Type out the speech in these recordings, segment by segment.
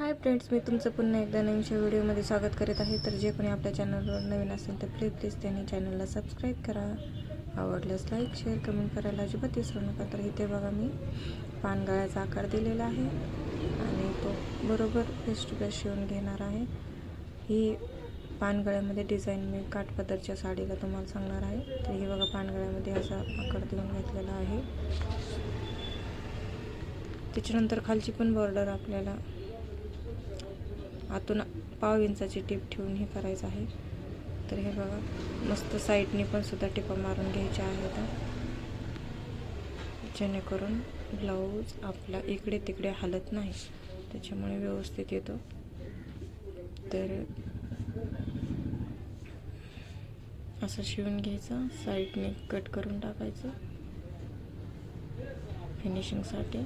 Hi friends मी तुमचं पुन्हा एकदा नवीनच्या व्हिडिओमध्ये स्वागत करत आहे. तर जे कोणी आपल्या चॅनलवर नवीन असेल तर प्लीज प्लीज त्यांनी चॅनलला सबस्क्राईब करा. आवडल्यास लाईक शेअर कमेंट करायला अजिबात विसरू नका. तर इथे बघा मी पानगळ्याचा आकार दिलेला आहे आणि तो बरोबर फेस टू फेस शिवून घेणार आहे. ही पानगळ्यामध्ये डिझाईन मी काठपदरच्या साडीला तुम्हाला सांगणार आहे. तर ही बघा पानगळ्यामध्ये असा आकार देऊन घेतलेला आहे. त्याच्यानंतर खालची पण बॉर्डर आपल्याला आतून पाव इंचाची टीप ठेवून हे करायचं आहे. तर हे बघा मस्त साईडने पण सुद्धा टिपा मारून घ्यायच्या आहेत. जेणेकरून ब्लाऊज आपला इकडे तिकडे हलत नाही. त्याच्यामुळे व्यवस्थित येतो. तर असं शिवून घ्यायचं साईडने कट करून टाकायचं. फिनिशिंगसाठी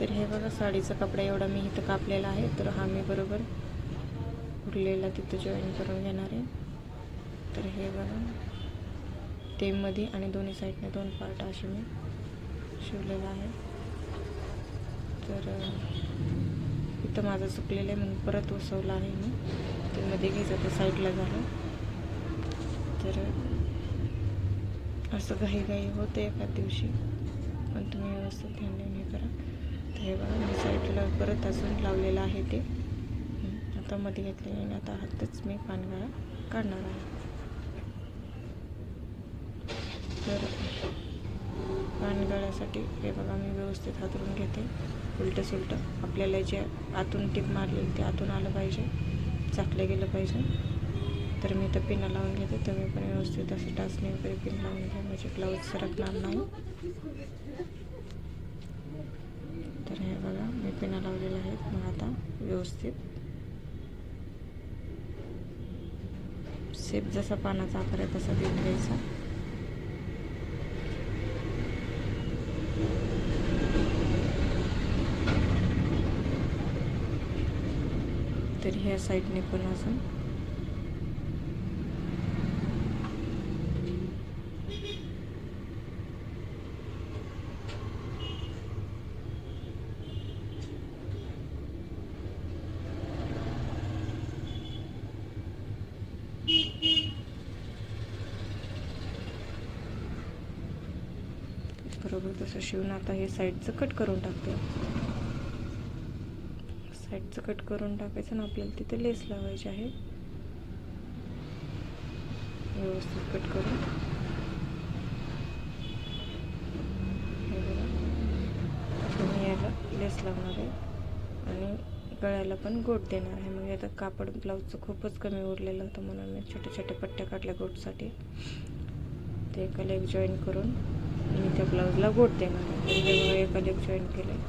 तर हे बघा साडीचा कपडा एवढा मी इथं कापलेला आहे तर हा मी बरोबर उरलेला तिथं जॉईन करून घेणार आहे. तर हे बघा ते मध्ये आणि दोन्ही साईडने दोन पार्ट असे मी शिवलेलं आहे. तर इथं माझं चुकलेलं आहे म्हणून परत उसवलं आहे मी. ते मध्ये घ्यायचं तर साईडला झालं. तर असं घाई घाई होतं एका दिवशी पण तुम्ही व्यवस्थित ध्यान देऊन हे करा. तर हे बघा मी साईडला परत अजून लावलेलं आहे ते. आता मध्ये घेतलेलं आणि आता हातच मी पानगळा काढणार आहे. तर पानगळ्यासाठी हे बघा मी व्यवस्थित हातरून घेते. उलटं सुलटं आपल्याला जे आतून टीप मारलेली ते आतून आलं पाहिजे. चाकलं गेलं पाहिजे. तर मी तर पिनं लावून घेते. तुम्ही पण व्यवस्थित असं टाचणी वगैरे पिन लावून घ्या. म्हणजे ब्लाऊज सरकणार नाही. तर हे बघा मी पिना लावलेल्या आहेत मग आता व्यवस्थित. सेप जसा पानाचा आकार आहे तसा देऊन द्यायचा. तर ह्या साईडने पण अजून बरोबर तसं शिवून आता हे साईडचं कट करून टाकते. साईडचं कट करून टाकायचं आणि आपल्याला तिथे लेस लावायची आहे. व्यवस्थित कट करून. याला लेस लावणार आहे आणि गळ्याला पण गोट देणार आहे. मग आता कापड ब्लाऊजचं खूपच कमी उरलेलं होतं म्हणून मी छोटे छोटे पट्ट्या काढल्या गोटसाठी ते एका लेग जॉईन करून मी त्या ब्लाऊजला गोट देणार आहे एका लेप जॉईन केलं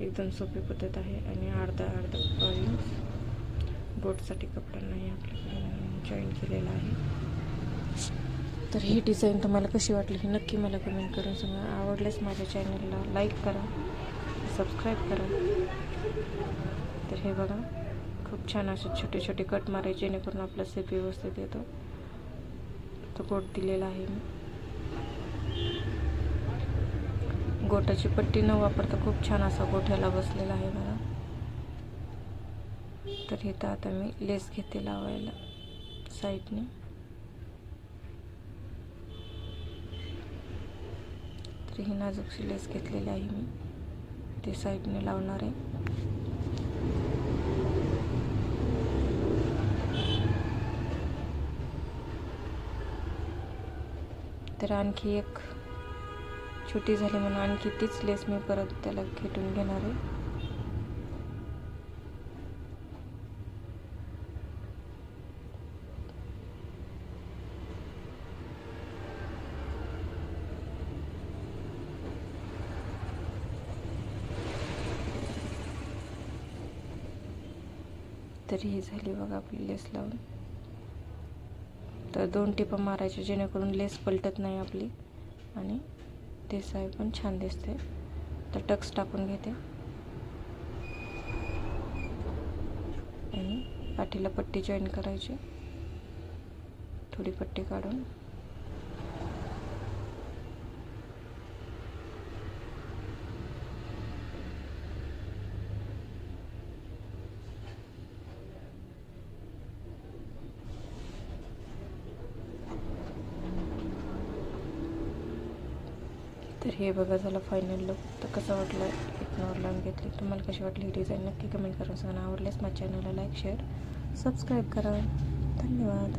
एकदम सोपी पद्धत आहे आणि अर्धा अर्धा इंच बोटसाठी कपडा नाही आपल्याकडे जॉईन केलेला आहे. तर ही डिझाईन तुम्हाला कशी वाटली ही नक्की मला कमेंट करून सांगा. आवडल्यास माझ्या चॅनलला लाईक करा सबस्क्राईब करा. तर हे बघा खूप छान असे छोटे छोटे कट मारायचे जेणेकरून आपला सेप व्यवस्थित येतो. तो गोट दिलेला आहे मी. गोटाची पट्टी न वापरता खूप छान असा गोठ्याला बसलेला आहे मला तर इथं आता मी लेस घेते लावायला साईडने. तर ही नाजूकशी लेस घेतलेली आहे मी. ते साईडने लावणार आहे. तर आणखी एक छोटी झाली म्हणून आणखी तीच लेस मी परत त्याला खेटून घेणार आहे. तरी ही झाली बघा आपली लेस लावून. तर दोन टिपा मारायचे जेणेकरून लेस पलटत नाही आपली. आणि ते साय पण छान दिसते. तर टक्स टाकून घेते. आणि पाठीला पट्टी जॉईन करायची. थोडी पट्टी काढून. तर हे बघा झालं फायनल लुक तर कसं वाटलं? एक नवर लावून घेतली. तुम्हाला कशी वाटली ही डिझाईन नक्की कमेंट करून सांगा आवडल्यास माझ्या चॅनलला लाईक शेअर सबस्क्राईब करा. धन्यवाद.